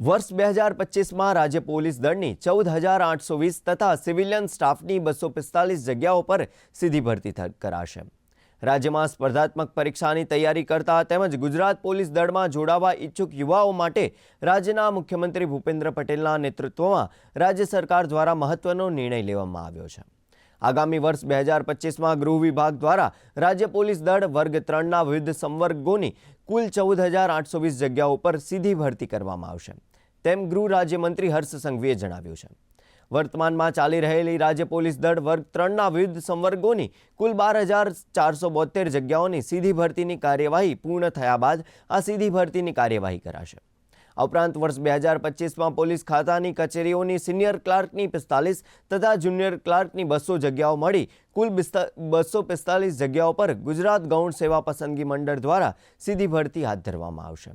વર્ષ બે હજાર પચીસમાં રાજ્ય પોલીસ દળની ચૌદ હજાર આઠસો વીસ તથા સિવિલિયન સ્ટાફની બસો પિસ્તાલીસ જગ્યાઓ પર સીધી ભરતી કરાશે. રાજ્યમાં સ્પર્ધાત્મક પરીક્ષાની તૈયારી કરતા તેમજ ગુજરાત પોલીસ દળમાં જોડાવા ઈચ્છુક યુવાઓ માટે રાજ્યના મુખ્યમંત્રી ભૂપેન્દ્ર પટેલના નેતૃત્વમાં રાજ્ય સરકાર દ્વારા મહત્વનો નિર્ણય લેવામાં આવ્યો છે. આગામી વર્ષ બે હજાર પચીસમાં ગૃહ વિભાગ દ્વારા રાજ્ય પોલીસ દળ વર્ગ ત્રણના વિવિધ સંવર્ગોની કુલ ચૌદ હજાર આઠસો વીસ જગ્યાઓ પર સીધી ભરતી કરવામાં આવશે. તેમ ગૃહ રાજ્યમંત્રી હર્ષ સંઘવીએ જણાવ્યું છે. વર્તમાનમાં ચાલી રહેલી રાજ્ય પોલીસ દળ વર્ગ ત્રણના વિવિધ સંવર્ગોની કુલ બાર હજાર ચારસો બોતેર જગ્યાઓની સીધી ભરતીની કાર્યવાહી પૂર્ણ થયા બાદ આ સીધી ભરતીની કાર્યવાહી કરાશે. આ ઉપરાંત વર્ષ બે હજાર પચીસમાં પોલીસ ખાતાની કચેરીઓની સિનિયર ક્લાર્કની પિસ્તાલીસ તથા જુનિયર ક્લાર્કની બસો જગ્યાઓ મળી કુલ બસો પિસ્તાલીસ જગ્યાઓ પર ગુજરાત ગૌણ સેવા પસંદગી મંડળ દ્વારા સીધી ભરતી હાથ ધરવામાં આવશે.